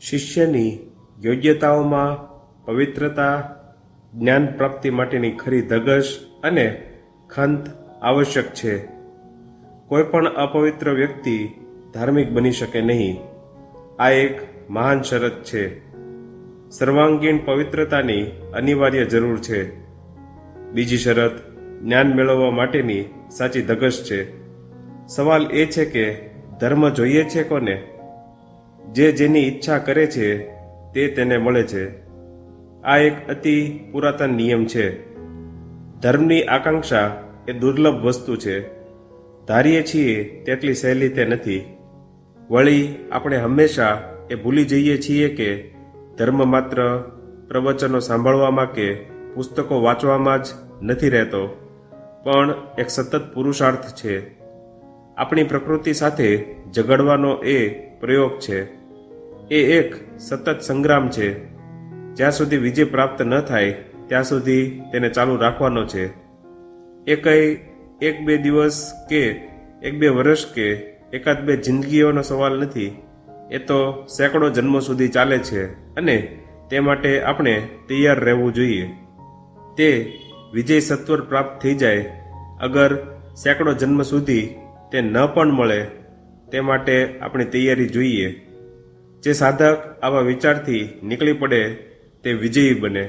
શિષ્યની યોગ્યતાઓમાં પવિત્રતા, જ્ઞાન પ્રાપ્તિ માટેની ખરી ધગશ અને ખંત આવશ્યક છે. કોઈ પણ અપવિત્ર વ્યક્તિ ધાર્મિક બની શકે નહીં. આ એક મહાન શરત છે. સર્વાંગીણ પવિત્રતાની અનિવાર્ય જરૂર છે. બીજી શરત, જ્ઞાન મેળવવા માટેની સાચી ધગશ છે. સવાલ એ છે કે ધર્મ જોઈએ છે કોને? જે જેની ઈચ્છા કરે છે, તે તેને મળે છે. આ એક અતિ પુરાતન નિયમ છે. ધર્મની આકાંક્ષા એ દુર્લભ વસ્તુ છે. ધારીએ છીએ તેટલી સહેલી તે નથી. વળી આપણે હંમેશા એ ભૂલી જઈએ છીએ કે ધર્મ માત્ર પ્રવચનો સાંભળવામાં કે પુસ્તકો વાંચવામાં જ નથી રહેતો, પણ એક સતત પુરુષાર્થ છે. આપણી પ્રકૃતિ સાથે ઝઘડવાનો એ પ્રયોગ છે. એ એક સતત સંગ્રામ છે. જ્યાં સુધી વિજય પ્રાપ્ત ન થાય, ત્યાં સુધી તેને ચાલુ રાખવાનો છે. એ કંઈ એક બે દિવસ કે એક બે વર્ષ કે એકાદ બે જિંદગીઓનો સવાલ નથી. એ તો સેંકડો જન્મો સુધી ચાલે છે અને તે માટે આપણે તૈયાર રહેવું જોઈએ. તે વિજય સત્વર પ્રાપ્ત થઈ જાય. અગર સેંકડો જન્મ સુધી તે ન પણ મળે, તે માટે આપણી તૈયારી જોઈએ. જે સાધક આવા વિચારથી નીકળી પડે તે વિજયી બને.